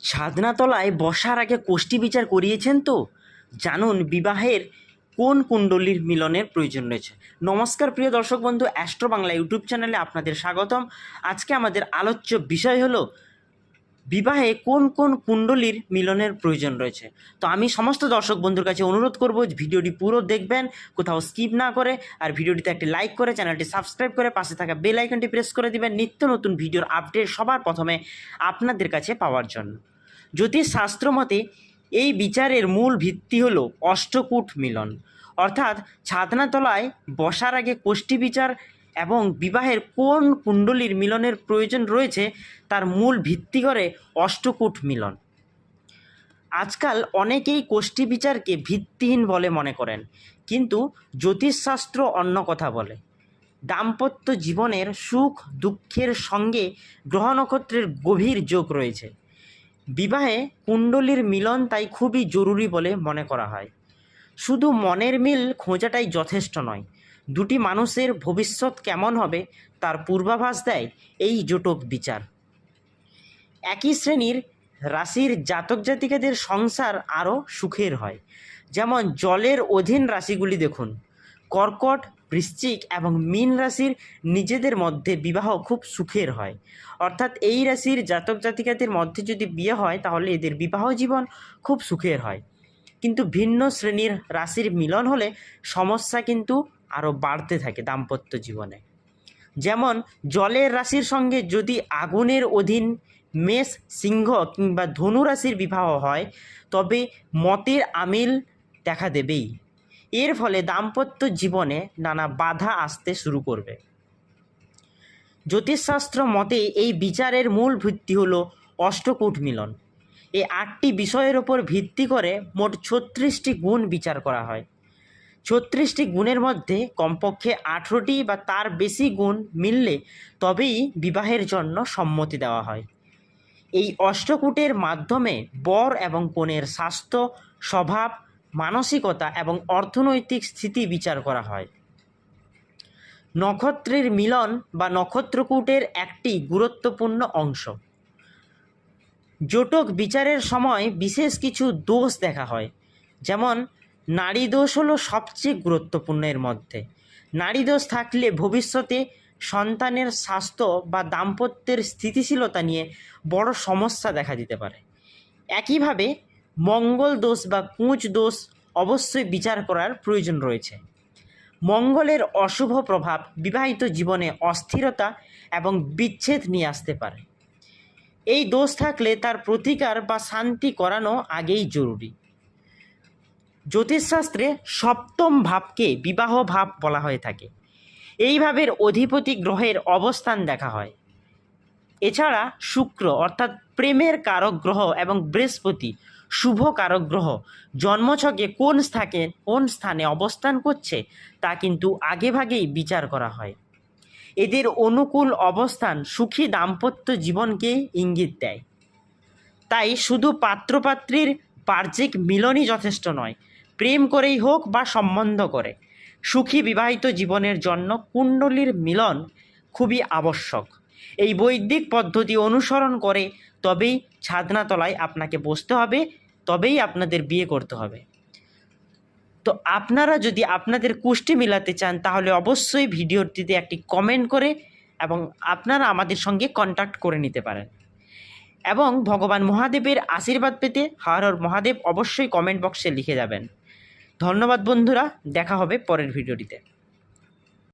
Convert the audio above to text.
ছাদনাতলায় বসার আগে কোষ্ঠী বিচার করিয়েছেন তো? জানুন বিবাহের কোন কুণ্ডলীর মিলনের প্রয়োজন রয়েছে। নমস্কার প্রিয় দর্শক বন্ধু, অ্যাস্ট্রো বাংলা ইউটিউব চ্যানেলে আপনাদের স্বাগতম। আজকে আমাদের আলোচ্য বিষয় হলো বিবাহে কোন কোন কুণ্ডলীর মিলনের প্রয়োজন রয়েছে? তো আমি সমস্ত দর্শক বন্ধুর কাছে অনুরোধ করব ভিডিওটি পুরো দেখবেন, কোথাও স্কিপ না করে, আর ভিডিওটিতে একটি লাইক করে, চ্যানেলটি সাবস্ক্রাইব করে পাশে থাকা বেল আইকনটি প্রেস করে দিবেন নিত্য নতুন ভিডিওর আপডেট সবার প্রথমে আপনাদের কাছে পাওয়ার জন্য। জ্যোতিষ শাস্ত্র মতে এই বিচারের মূল ভিত্তি হলো অষ্টকূট মিলন, অর্থাৎ ছাদনাতলায় বসার আগে কোষ্ঠী বিচার এবং বিবাহের কোন কুণ্ডলীর মিলনের প্রয়োজন রয়েছে তার মূল ভিত্তি করে অষ্টকূট মিলন। আজকাল অনেকেই কোষ্ঠী বিচারকে ভিত্তিহীন বলে মনে করেন, কিন্তু জ্যোতিষশাস্ত্র অন্য কথা বলে। দাম্পত্য জীবনের সুখ দুঃখের সঙ্গে গ্রহ নক্ষত্রের গভীর যোগ রয়েছে। বিবাহে কুণ্ডলীর মিলন তাই খুবই জরুরি বলে মনে করা হয়। শুধু মনের মিল খোঁজাটাই যথেষ্ট নয় দুটি মানুষের ভবিষ্যৎ কেমন হবে তার পূর্বাভাস দেয় এই জোটক বিচার। একই শ্রেণির রাশির জাতক জাতিকাদের সংসার আরও সুখের হয়। যেমন জলের অধীন রাশিগুলি দেখুন। কর্কট, বৃশ্চিক এবং মীন রাশির নিজেদের মধ্যে বিবাহ খুব সুখের হয়। অর্থাৎ এই রাশির জাতক জাতিকাদের মধ্যে যদি বিয়ে হয়, তাহলে এদের বিবাহ জীবন খুব সুখের হয়। কিন্তু ভিন্ন শ্রেণির রাশির মিলন হলে সমস্যা কিন্তু আরও বাড়তে থাকে দাম্পত্য জীবনে। যেমন, জলের রাশির সঙ্গে যদি আগুনের অধীন মেষ সিংহ কিংবা ধনু রাশির বিবাহ হয়, তবে মতের আমিল দেখা দেবেই। এর ফলে দাম্পত্য জীবনে নানা বাধা আসতে শুরু করবে। জ্যোতিষশাস্ত্র মতে এই বিচারের মূল ভিত্তি হল অষ্টকূট মিলন। এই আটটি বিষয়ের ওপর ভিত্তি করে মোট ছত্রিশটি গুণ বিচার করা হয়। ছত্রিশটি গুণের মধ্যে কমপক্ষে আঠেরোটি বা তার বেশি গুণ মিললে তবেই বিবাহের জন্য সম্মতি দেওয়া হয়। এই অষ্টকূটের মাধ্যমে বর এবং কনের স্বাস্থ্য, স্বভাব, মানসিকতা এবং অর্থনৈতিক স্থিতি বিচার করা হয়। নক্ষত্রের মিলন বা নক্ষত্রকূটের একটি গুরুত্বপূর্ণ অংশ। জোটক বিচারের সময় বিশেষ কিছু দোষ দেখা হয়, যেমন নারী দোষ হলো সবচেয়ে গুরুত্বপূর্ণ এর মধ্যে। নারী দোষ থাকলে ভবিষ্যতে সন্তানের স্বাস্থ্য বা দাম্পত্যের স্থিতিশীলতা নিয়ে বড় সমস্যা দেখা দিতে পারে। একইভাবে মঙ্গল দোষ বা কুঁচ দোষ অবশ্যই বিচার করার প্রয়োজন রয়েছে। মঙ্গলের অশুভ প্রভাব বিবাহিত জীবনে অস্থিরতা এবং বিচ্ছেদ নিয়ে আসতে পারে। এই দোষ থাকলে তার প্রতিকার বা শান্তি করানো আগেই জরুরি। জ্যোতিষশাস্ত্রে সপ্তম ভাবকে বিবাহ ভাব বলা হয়ে থাকে। এই ভাবের অধিপতি গ্রহের অবস্থান দেখা হয়। এছাড়া শুক্র অর্থাৎ প্রেমের কারক গ্রহ এবং বৃহস্পতি শুভ কারক গ্রহ জন্মছকে কোন স্থানে কোন স্থানে অবস্থান করছে তা কিন্তু আগেভাগেই বিচার করা হয়। এদের অনুকূল অবস্থান সুখী দাম্পত্য জীবনকে ইঙ্গিত দেয়। তাই শুধু পাত্রপাত্রীর বাহ্যিক মিলনই যথেষ্ট নয় প্রেম করেই হোক বা সম্বন্ধ করে। সুখী বিবাহিত জীবনের জন্য কুণ্ডলীর মিলন খুবই আবশ্যক। এই বৈদিক পদ্ধতি অনুসরণ করে তবেই ছাদনাতলায় আপনাকে বসতে হবে, তবেই আপনাদের বিয়ে করতে হবে। তো আপনারা যদি আপনাদের কুষ্টি মিলাতে চান, তাহলে অবশ্যই ভিডিওটিতে একটি কমেন্ট করে এবং আপনারা আমাদের সঙ্গে কন্ট্যাক্ট করে নিতে পারেন। এবং ভগবান মহাদেবের আশীর্বাদ পেতে হর হর মহাদেব অবশ্যই কমেন্ট বক্সে লিখে যাবেন। ধন্যবাদ বন্ধুরা দেখা হবে পরের ভিডিওটিতে।